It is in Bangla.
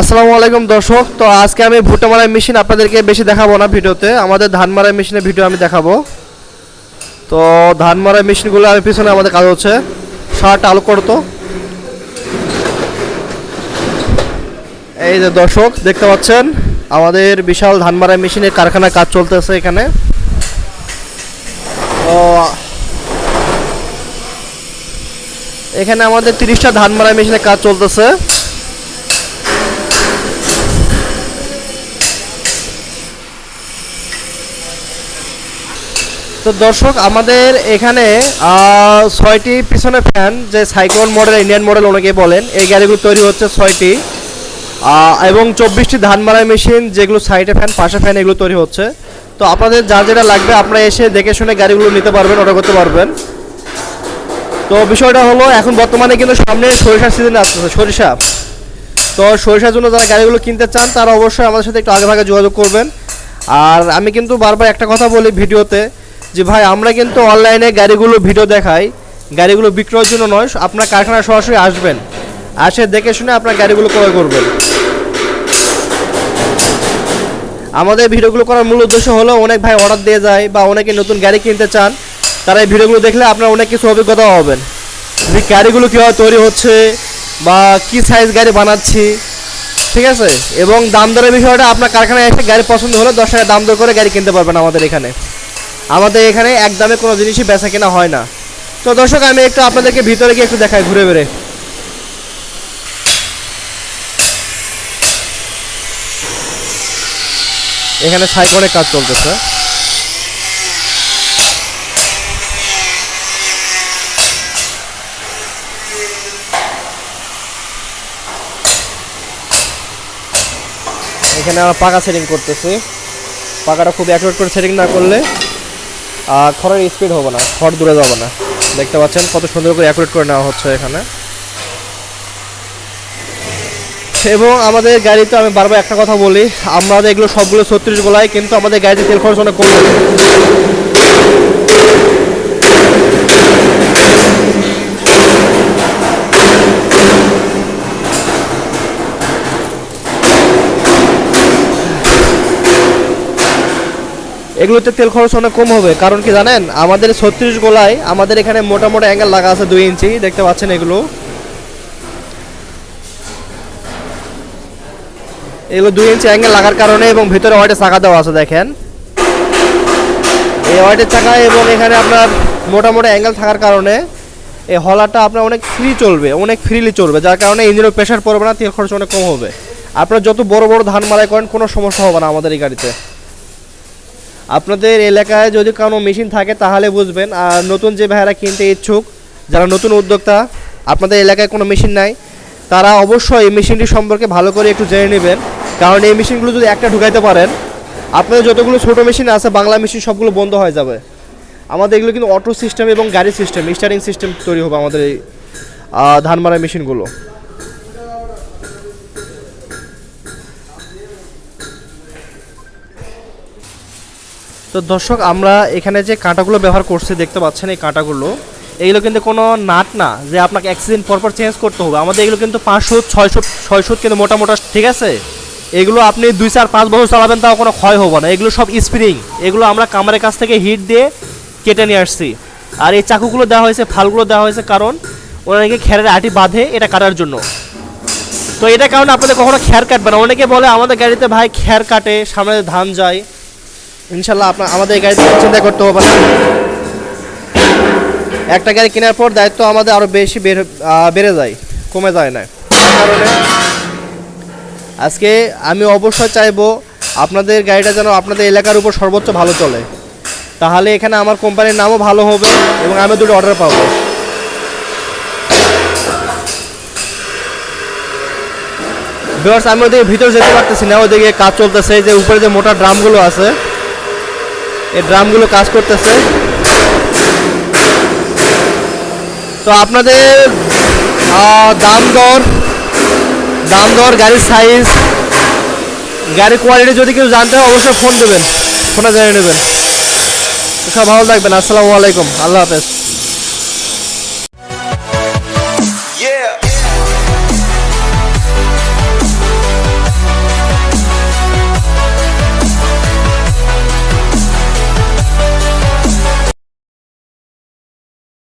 আসসালামু আলাইকুম দর্শক। তো আজকে আমি ভুট্টা মারাই মেশিন আপনাদেরকে বেশি দেখাবো না ভিডিওতে। আমাদের ধান মারাই মেশিনের ভিডিও আমি দেখাবো। তো ধান মারাই মেশিনগুলো আমি পিছনে আমাদের কাজ হচ্ছে। শার্ট আলো করতো। এই যে দর্শক, দেখতে পাচ্ছেন? আমাদের বিশাল ধান মারাই মেশিনের কারখানায় কাজ চলতেছে এখানে। তো এখানে আমাদের তিরিশটা ধান মারাই মেশিনের কাজ চলতেছে। তো দর্শক, আমাদের এখানে ছয়টি পিছনে ফ্যান যে সাইক্লোন মডেল ইন্ডিয়ান মডেল অনেকে বলেন এই গাড়িগুলো তৈরি হচ্ছে ছয়টি। এবং চব্বিশটি ধান মারাই মেশিন যেগুলো সাইডে ফ্যান পাশে ফ্যান এগুলো তৈরি হচ্ছে। তো আপনাদের যা যেটা লাগবে, আপনারা এসে দেখে শুনে গাড়িগুলো নিতে পারবেন অর্ডার করতে পারবেন। তো বিষয়টা হলো, এখন বর্তমানে কিন্তু সামনে সরিষার সিজন আসতেছে, সরিষা। তো সরিষার জন্য যারা গাড়িগুলো কিনতে চান, তারা অবশ্যই আমাদের সাথে একটু আগে ভাগে যোগাযোগ করবেন। আর আমি কিন্তু বারবার একটা কথা বলি ভিডিওতে যে ভাই, আমরা কিন্তু অনলাইনে গাড়িগুলো ভিডিও দেখাই। গাড়িগুলো বিক্রয়ের জন্য নয়, আপনার কারখানায় সরাসরি আসবেন। আসে দেখে শুনে আপনার গাড়িগুলো ক্রয় করবেন। আমাদের ভিডিওগুলো করার মূল উদ্দেশ্য হলো, অনেক ভাই অর্ডার দিয়ে যায় বা অনেকে নতুন গাড়ি কিনতে চান, তারা এই ভিডিওগুলো দেখলে আপনার অনেক কিছু অভিজ্ঞতা হবেন যে গাড়িগুলো কীভাবে তৈরি হচ্ছে বা কি সাইজ গাড়ি বানাচ্ছি, ঠিক আছে? এবং দাম দরের বিষয়টা আপনার কারখানায় এসে গাড়ি পছন্দ হলে দশ টাকা দাম দর করে গাড়ি কিনতে পারবেন আমাদের এখানে। আমাদের এখানে এক দামে কোনো জিনিসই বেচা কেনা হয় না। তো দর্শক, আমি একটু আপনাদেরকে ভিতরে গিয়ে একটু দেখাই ঘুরে বেড়ে। এখানে সাইবনের কাজ চলতেছে। এখানে আমরা পাকা সেটিং করতেছি। পাকাটা খুব অ্যাকুরেট করে সেটিং না করলে আর খড়ের স্পিড হবে না, খড় দূরে যাবে না। দেখতে পাচ্ছেন কত সুন্দর করে অ্যাকুরেট করে নেওয়া হচ্ছে এখানে। এবং আমাদের গাড়িতে আমি বারবার একটা কথা বলি আমাদের এগুলো সবগুলো ছত্রিশ গোলায়, কিন্তু আমাদের গাড়িতে তেল খরচ অনেক কম। এগুলোতে তেল খরচ অনেক কম হবে। কারণ কি জানেন? আমাদের ছত্রিশ গোলায় আমাদের এখানে মোটা মোটা অ্যাঙ্গেল লাগা আছে দুই ইঞ্চি। দেখতে পাচ্ছেন এগুলো। এগুলো দুই ইঞ্চি অ্যাঙ্গেল লাগার কারণে এবং ভিতরে ওয়াইটের চাকা দেওয়া আছে, দেখেন। এই ওয়াইটের চাকা এবং এখানে আপনার মোটা মোটা অ্যাঙ্গেল থাকার কারণে এই হলারটা আপনার অনেক ফ্রি চলবে, অনেক ফ্রিলি চলবে, যার কারণে ইঞ্জিনের প্রেশার পড়বে না, তেল খরচ অনেক কম হবে। আপনার যত বড় বড় ধান মারাই করেন, কোনো সমস্যা হবে না আমাদের এই গাড়িতে। আপনাদের এলাকায় যদি কোনো মেশিন থাকে, তাহলে বুঝবেন। আর নতুন যে ভাইয়েরা কিনতে ইচ্ছুক, যারা নতুন উদ্যোক্তা, আপনাদের এলাকায় কোনো মেশিন নাই, তারা অবশ্যই এই মেশিনটি সম্পর্কে ভালো করে একটু জেনে নেবেন। কারণ এই মেশিনগুলো যদি একটা ঢুকাইতে পারেন, আপনাদের যতগুলো ছোটো মেশিন আছে, বাংলা মেশিন সবগুলো বন্ধ হয়ে যাবে। আমাদের এগুলো কিন্তু অটো সিস্টেম এবং গাড়ি সিস্টেম স্টারিং সিস্টেম তৈরি হবে আমাদের এই ধান মারা মেশিনগুলো। তো দর্শক, আমরা এখানে যে কাঁটাগুলো ব্যবহার করছি, দেখতে পাচ্ছেন এই কাঁটাগুলো। এইগুলো কিন্তু কোনো নাট না, যে আপনাকে অ্যাক্সিডেন্ট পরপর চেঞ্জ করতে হবে। আমাদের এগুলো কিন্তু পাঁচশো, ছয়শো ছয়শো কিন্তু মোটা মোটা ঠিক আছে? এগুলো আপনি দুই, চার, পাঁচ বছর চালাবেন, তাও কোনো ক্ষয় হব না। এগুলো সব স্প্রিং এগুলো আমরা কামারের কাছ থেকে হিট দিয়ে কেটে নিয়ে আসছি। আর এই চাকুগুলো দেওয়া হয়েছে, ফালগুলো দেওয়া হয়েছে কারণ ওনাকে খেরের আটি বাঁধে এটা কাটার জন্য। তো এটা কারণে আপনাদের কখনো খ্যার কাটবে না। অনেকে বলে আমাদের গাড়িতে ভাই খ্যার কাটে, সামনে ধান যায়। ইনশাল্লাহ আপনার আমাদের গাড়িতে চিন্তা করতে হবে না। একটা গাড়ি কেনার পর দায়িত্ব আমাদের আরও বেশি বেড়ে যায়, কমে যায় না। কারণে আজকে আমি অবশ্যই চাইব আপনাদের গাড়িটা যেন আপনাদের এলাকার উপর সর্বোচ্চ ভালো চলে। তাহলে এখানে আমার কোম্পানির নামও ভালো হবে এবং আমি দুটো অর্ডার পাবো। আমি ওদিকে ভিতরে যেতে পারতেছি না, ওদিকে কাজ চলতেছে যে উপরে যে মোটা ড্রামগুলো আছে এই ড্রামগুলো কাজ করতেছে। তো আপনাদের দাম দর দাম দর, গাড়ির সাইজ গাড়ির কোয়ালিটি যদি কেউ জানতে হয় অবশ্যই ফোন দেবেন ফোনে জানিয়ে নেবেন সব ভালো থাকবেন, আসসালামু আলাইকুম, আল্লাহ হাফেজ।